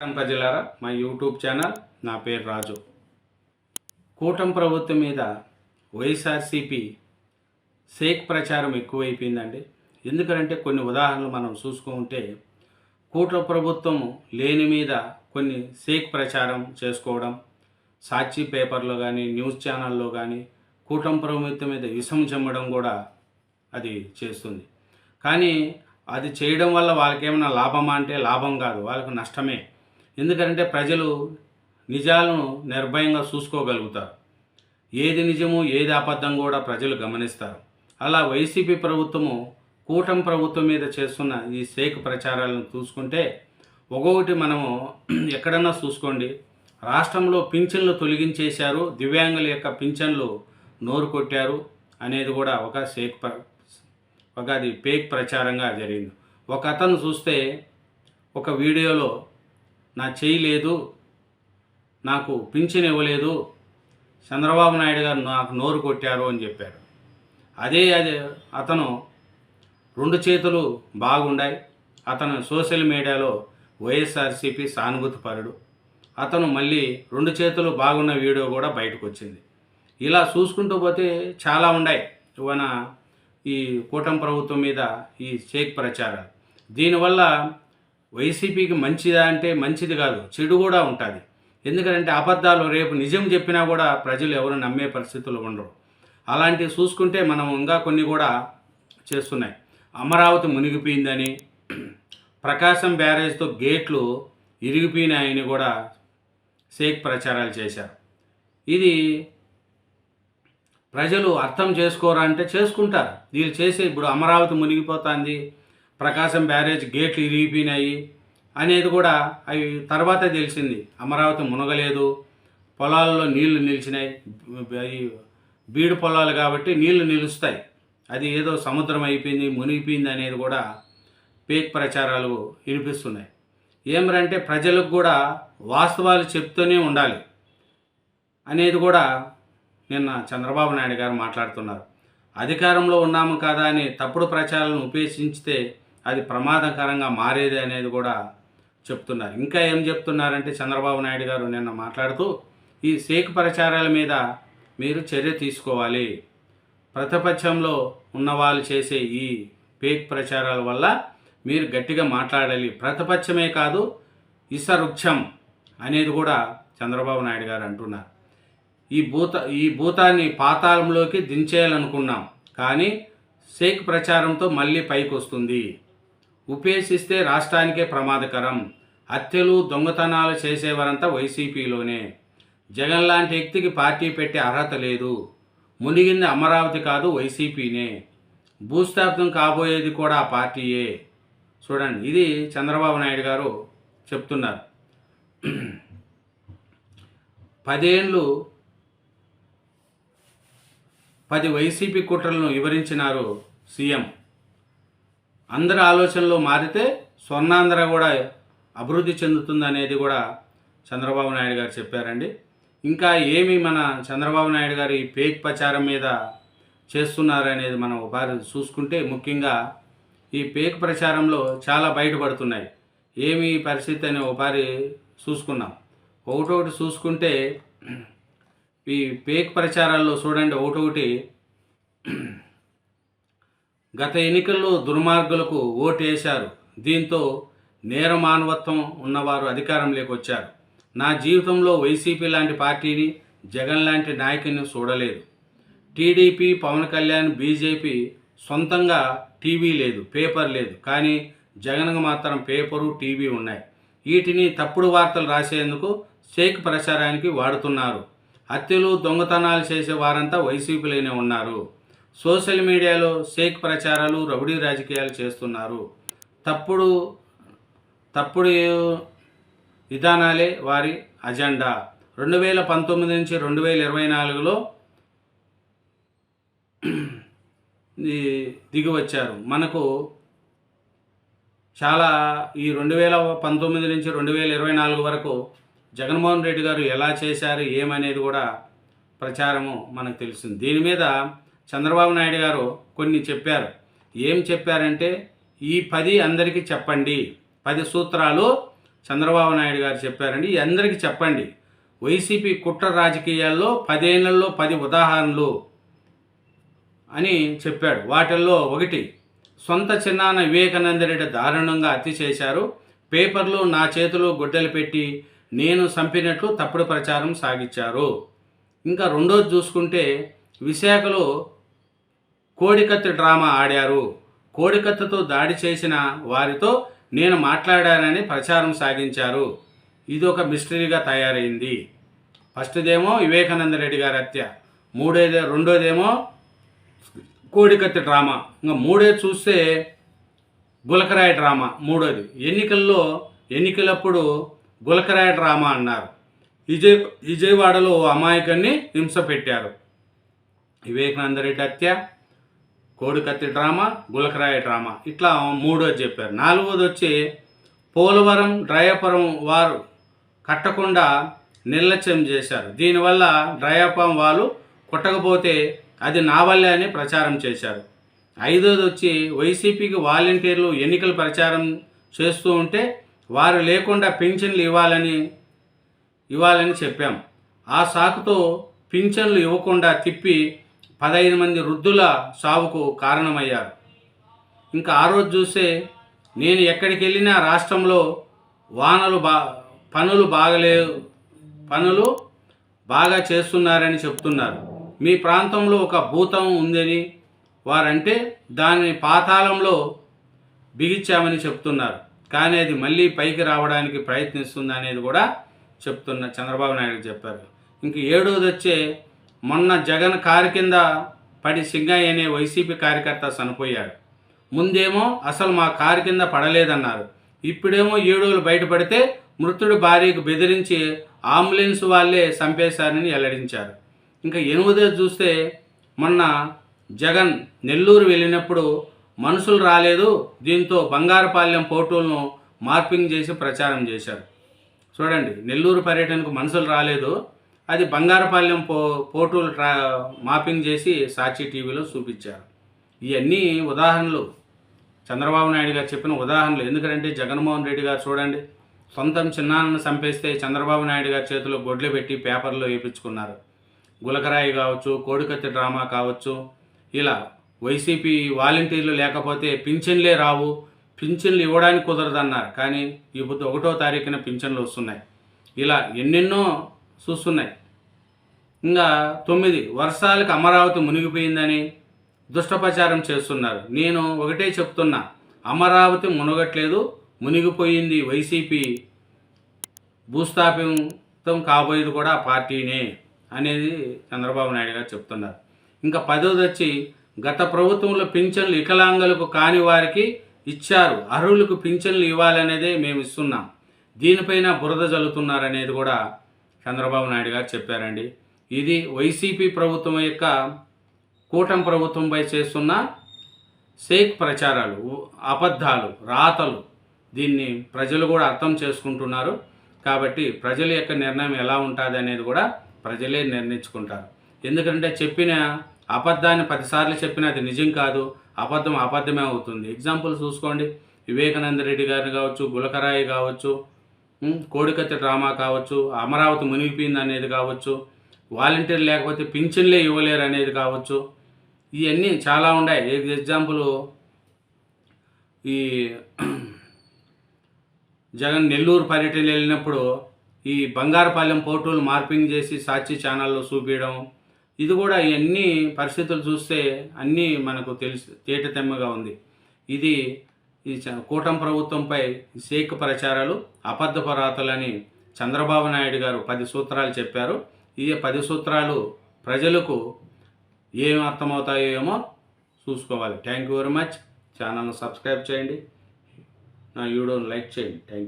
నమస్కారం ప్రజలారా మా యూట్యూబ్ ఛానల్ నా పేరు రాజు. కూటమి ప్రభుత్వం మీద వైఎస్ఆర్సీపీ సేక్ ప్రచారం ఎక్కువైపోయిందండి. ఎందుకంటే కొన్ని ఉదాహరణలు మనం చూసుకుంటే కూటమి ప్రభుత్వం లేని మీద కొన్ని సేక్ ప్రచారం చేసుకోవడం సాక్షి పేపర్లో కానీ న్యూస్ ఛానల్లో కానీ కూటమి ప్రభుత్వం మీద విషం చెమ్మడం కూడా అది చేస్తుంది. కానీ అది చేయడం వల్ల వాళ్ళకేమైనా లాభమా అంటే లాభం కాదు వాళ్ళకు నష్టమే. ఎందుకంటే ప్రజలు నిజాలను నిర్భయంగా చూసుకోగలుగుతారు. ఏది నిజము ఏది అబద్ధం కూడా ప్రజలు గమనిస్తారు. అలా వైసీపీ ప్రభుత్వము కూటమి ప్రభుత్వం మీద చేస్తున్న ఈ సేక్ ప్రచారాలను చూసుకుంటే ఒక్కొక్కటి మనము ఎక్కడన్నా చూసుకోండి. రాష్ట్రంలో పింఛన్లు తొలగించేశారు దివ్యాంగుల యొక్క పింఛన్లు నోరు కొట్టారు అనేది కూడా ఒక సేక్ ప్ర ఒక అది పేక్ ప్రచారంగా జరిగింది. ఒక అతను చూస్తే ఒక వీడియోలో నా చేయి లేదు నాకు పింఛన్ ఇవ్వలేదు చంద్రబాబు నాయుడు గారు నాకు నోరు కొట్టారు అని చెప్పాడు. అదే అదే అతను రెండు చేతులు బాగుండాయి. అతను సోషల్ మీడియాలో వైఎస్ఆర్సీపీ సానుభూతిపరుడు అతను మళ్ళీ రెండు చేతులు బాగున్న వీడియో కూడా బయటకు వచ్చింది ఇలా చూసుకుంటూ పోతే చాలా ఉన్నాయి మన ఈ కూటమి ప్రభుత్వం మీద ఈ షేక్ ప్రచారాలు. దీనివల్ల వైసీపీకి మంచిదా అంటే మంచిది కాదు చెడు కూడా ఉంటుంది. ఎందుకంటే అబద్ధాలు రేపు నిజం చెప్పినా కూడా ప్రజలు ఎవరు నమ్మే పరిస్థితులు ఉండరు. అలాంటివి చూసుకుంటే మనం ఇంకా కొన్ని కూడా చేస్తున్నాయి. అమరావతి మునిగిపోయిందని ప్రకాశం బ్యారేజ్తో గేట్లు ఇరిగిపోయినాయని కూడా సేక్ ప్రచారాలు చేశారు. ఇది ప్రజలు అర్థం చేసుకోరా అంటే చేసుకుంటారు. వీళ్ళు చేసే ఇప్పుడు అమరావతి మునిగిపోతుంది ప్రకాశం బ్యారేజ్ గేట్లు ఇరిగిపోయినాయి అనేది కూడా అవి తర్వాత తెలిసింది. అమరావతి మునగలేదు. పొలాల్లో నీళ్ళు నిలిచినాయి. బీడు పొలాలు కాబట్టి నీళ్ళు నిలుస్తాయి. అది ఏదో సముద్రం అయిపోయింది మునిగిపోయింది అనేది కూడా పేక్ ప్రచారాలు వినిపిస్తున్నాయి. ఏమరంటే ప్రజలకు కూడా వాస్తవాలు చెప్తూనే ఉండాలి అనేది కూడా నిన్న చంద్రబాబు నాయుడు గారు మాట్లాడుతున్నారు. అధికారంలో ఉన్నాము కదా అని తప్పుడు ప్రచారాలను ఉపేక్షించితే అది ప్రమాదకరంగా మారేది అనేది కూడా చెప్తున్నారు. ఇంకా ఏం చెప్తున్నారంటే చంద్రబాబు నాయుడు గారు నిన్న మాట్లాడుతూ ఈ సేక్ ప్రచారాల మీద మీరు చర్య తీసుకోవాలి. ప్రతిపక్షంలో ఉన్నవాళ్ళు చేసే ఈ పేక్ ప్రచారాల వల్ల మీరు గట్టిగా మాట్లాడాలి. ప్రతిపక్షమే కాదు ఇసరుక్షం అనేది కూడా చంద్రబాబు నాయుడు గారు అంటున్నారు. ఈ భూత ఈ భూతాన్ని పాతాళంలోకి దించేయాలనుకున్నాం కానీ సేక్ ప్రచారంతో మళ్ళీ పైకి వస్తుంది ఉపేక్షిస్తే రాష్ట్రానికే ప్రమాదకరం. హత్యలు దొంగతనాలు చేసేవారంతా వైసీపీలోనే. జగన్ లాంటి వ్యక్తికి పార్టీ పెట్టే అర్హత లేదు. మునిగింది అమరావతి కాదు వైసీపీనే. భూస్థాపితం కాబోయేది కూడా ఆ పార్టీయే. చూడండి ఇది చంద్రబాబు నాయుడు గారు చెప్తున్నారు. పదేళ్ళు పది వైసీపీ కుట్రలను వివరించినారు సీఎం. అందరి ఆలోచనలు మారితే స్వర్ణాంధ్ర కూడా అభివృద్ధి చెందుతుందనేది కూడా చంద్రబాబు నాయుడు గారు చెప్పారండి. ఇంకా ఏమి మన చంద్రబాబు నాయుడు గారు ఈ పేక్ ప్రచారం మీద చేస్తున్నారనేది మనం ఒకసారి చూసుకుంటే ముఖ్యంగా ఈ పేక్ ప్రచారంలో చాలా బయటపడుతున్నాయి. ఏమి పరిస్థితి అని ఒకసారి చూసుకున్నాం ఒకటొకటి చూసుకుంటే ఈ పేక్ ప్రచారాల్లో చూడండి ఒకటొకటి గత ఎన్నికల్లో దుర్మార్గులకు ఓటు వేశారు. దీంతో నేర మానవత్వం ఉన్నవారు అధికారంలోకి వచ్చారు నా జీవితంలో వైసీపీ లాంటి పార్టీని జగన్ లాంటి నాయకుని చూడలేదు. టీడీపీ పవన్ కళ్యాణ్ బీజేపీ సొంతంగా టీవీ లేదు పేపర్ లేదు. కానీ జగన్కు మాత్రం పేపరు టీవీ ఉన్నాయి. వీటిని తప్పుడు వార్తలు రాసేందుకు షేక్ ప్రచారానికి వాడుతున్నారు. హత్యలు దొంగతనాలు చేసే వారంతా వైసీపీలోనే ఉన్నారు. సోషల్ మీడియాలో షేక్ ప్రచారాలు రౌడీ రాజకీయాలు చేస్తున్నారు. తప్పుడు తప్పుడు విధానాలే వారి అజెండా. రెండు వేల పంతొమ్మిది నుంచి రెండు వేల ఇరవై నాలుగులో దిగి వచ్చారు మనకు చాలా ఈ రెండు వేల పంతొమ్మిది నుంచి రెండు వేల ఇరవై నాలుగు వరకు జగన్మోహన్ రెడ్డి గారు ఎలా చేశారు ఏమనేది కూడా ప్రచారము మనకు తెలిసింది. దీని మీద చంద్రబాబు నాయుడు గారు కొన్ని చెప్పారు. ఏం చెప్పారంటే ఈ పది అందరికీ చెప్పండి. పది సూత్రాలు చంద్రబాబు నాయుడు గారు చెప్పారండి. అందరికీ చెప్పండి. వైసీపీ కుట్ర రాజకీయాల్లో పదేళ్ళలో పది ఉదాహరణలు అని చెప్పాడు. వాటిల్లో ఒకటి సొంత చిన్నాన్న వివేకానందరెడ్డి దారుణంగా హత్య చేశారు. పేపర్లు నా చేతిలో గుడ్డలు పెట్టి నేను చంపినట్లు తప్పుడు ప్రచారం సాగించారు. ఇంకా రెండోది చూసుకుంటే విశాఖలో కోడికత్తి డ్రామా ఆడారు. కోడికత్తితో దాడి చేసిన వారితో నేను మాట్లాడానని ప్రచారం సాగించారు. ఇది ఒక మిస్టరీగా తయారైంది. ఫస్ట్దేమో వివేకానంద రెడ్డి గారి హత్య. మూడోదే రెండోదేమో కోడికత్తి డ్రామా. ఇంకా మూడే చూస్తే గులకరాయ డ్రామా మూడోది. ఎన్నికల్లో ఎన్నికలప్పుడు గులకరాయ డ్రామా అన్నారు. విజయ్ విజయవాడలో ఓ అమాయకాన్ని హింస పెట్టారు. వివేకానంద రెడ్డి హత్య. కోడికత్తి డ్రామా గులకరాయి డ్రామా. ఇట్లా మూడోది చెప్పారు. నాలుగోది వచ్చి పోలవరం డ్రయపురం వారు కట్టకుండా నిర్లక్ష్యం చేశారు. దీనివల్ల డ్రయపం వాళ్ళు కుట్టకపోతే అది నా వల్లే అని ప్రచారం చేశారు. ఐదోది వచ్చి వైసీపీకి వాలంటీర్లు ఎన్నికల ప్రచారం చేస్తూ ఉంటే వారు లేకుండా పింఛన్లు ఇవ్వాలని ఇవ్వాలని చెప్పాం. ఆ సాకుతో పింఛన్లు ఇవ్వకుండా తిప్పి పదహైదు మంది వృద్ధుల సావుకు కారణమయ్యారు. ఇంకా ఆ రోజు చూస్తే నేను ఎక్కడికి వెళ్ళినా రాష్ట్రంలో వానలు బా పనులు బాగలేవు పనులు బాగా చేస్తున్నారని చెప్తున్నారు. మీ ప్రాంతంలో ఒక భూతం ఉందని వారంటే దాన్ని పాతాళంలో బిగించామని చెప్తున్నారు. కానీ అది మళ్ళీ పైకి రావడానికి ప్రయత్నిస్తుంది అనేది కూడా చెప్తున్న చంద్రబాబు నాయుడు చెప్పారు. ఇంక ఏడోది వచ్చే మొన్న జగన్ కారు కింద పడి సింగయ్య అనే వైసీపీ కార్యకర్త చనిపోయాడు. ముందేమో అసలు మా కారు కింద పడలేదన్నారు. ఇప్పుడేమో ఏడోలు బయటపడితే మృతుడి భార్యకు బెదిరించి అంబులెన్స్ వాళ్ళే చంపేశారని వెల్లడించారు. ఇంకా ఎనిమిదో చూస్తే మొన్న జగన్ నెల్లూరు వెళ్ళినప్పుడు మనుషులు రాలేదు దీంతో బంగారపాలెం పోర్టులను మార్పింగ్ చేసి ప్రచారం చేశారు. చూడండి నెల్లూరు పర్యటనకు మనుషులు రాలేదు అది బంగారపాలెం పో పోర్టులు ట్రా మాపింగ్ చేసి సాక్షి టీవీలో చూపించారు. ఇవన్నీ ఉదాహరణలు. చంద్రబాబు నాయుడు గారు చెప్పిన ఉదాహరణలు. ఎందుకంటే జగన్మోహన్ రెడ్డి గారు చూడండి సొంతం చిన్నాన్నను చంపేస్తే చంద్రబాబు నాయుడు గారి చేతిలో గొడ్లు పెట్టి పేపర్లో వేయించుకున్నారు గులకరాయి కావచ్చు కోడికత్తి డ్రామా కావచ్చు ఇలా వైసీపీ వాలంటీర్లు లేకపోతే పింఛన్లే రావు పింఛన్లు ఇవ్వడానికి కుదరదన్నారు. కానీ ఇప్పుడు ఒకటో తారీఖున పింఛన్లు వస్తున్నాయి. ఇలా ఎన్నెన్నో చూస్తున్నాయి. ఇంకా తొమ్మిది వర్షాలకు అమరావతి మునిగిపోయిందని దుష్టప్రచారం చేస్తున్నారు. నేను ఒకటే చెప్తున్నా అమరావతి మునగట్లేదు మునిగిపోయింది వైసీపీ భూస్థాపితం కాబోయేది కూడా ఆ పార్టీనే అనేది చంద్రబాబు నాయుడు గారు చెప్తున్నారు. ఇంకా పదోది వచ్చి గత ప్రభుత్వంలో పింఛన్లు వికలాంగులకు కాని వారికి ఇచ్చారు అర్హులకు పింఛన్లు ఇవ్వాలనేదే మేము ఇస్తున్నాం. దీనిపైన బురద జల్లుతున్నారనేది కూడా చంద్రబాబు నాయుడు గారు చెప్పారండి. ఇది వైసీపీ ప్రభుత్వం యొక్క కూటమి ప్రభుత్వంపై చేస్తున్న సేక్ ప్రచారాలు అబద్ధాలు రాతలు. దీన్ని ప్రజలు కూడా అర్థం చేసుకుంటున్నారు. కాబట్టి ప్రజల యొక్క నిర్ణయం ఎలా ఉంటుంది అనేది కూడా ప్రజలే నిర్ణయించుకుంటారు. ఎందుకంటే చెప్పిన అబద్ధాన్ని పదిసార్లు చెప్పినా అది నిజం కాదు. అబద్ధం అబద్ధమే అవుతుంది. ఎగ్జాంపుల్ చూసుకోండి. వివేకానంద రెడ్డి గారిని కావచ్చు గులకరాయి కావచ్చు కోడికత్తి డ్రామా కావచ్చు అమరావతి మునిగిపోయింది అనేది కావచ్చు వాలంటీర్ లేకపోతే పింఛన్లే ఇవ్వలేరు అనేది కావచ్చు. ఇవన్నీ చాలా ఉన్నాయి ఎగ్జాంపుల్? ఈ జగన్ నెల్లూరు పర్యటన వెళ్ళినప్పుడు ఈ బంగారపాలెం పోర్టులు మార్పింగ్ చేసి సాక్షి ఛానల్లో చూపించడం. ఇది కూడా ఇవన్నీ పరిస్థితులు చూస్తే అన్నీ మనకు తెలుసు తేటతెమ్మగా ఉంది. ఇది ఈ చ- కూటమి ప్రభుత్వంపై సేక్ ప్రచారాలు అబద్ధపరాతలని చంద్రబాబు నాయుడు గారు పది సూత్రాలు చెప్పారు. ఈ పది సూత్రాలు ప్రజలకు ఏం అర్థమవుతాయో ఏమో చూసుకోవాలి. థ్యాంక్ యూ వెరీ మచ్ ఛానల్ను సబ్స్క్రైబ్ చేయండి. నా వీడియోని లైక్ చేయండి. Thank you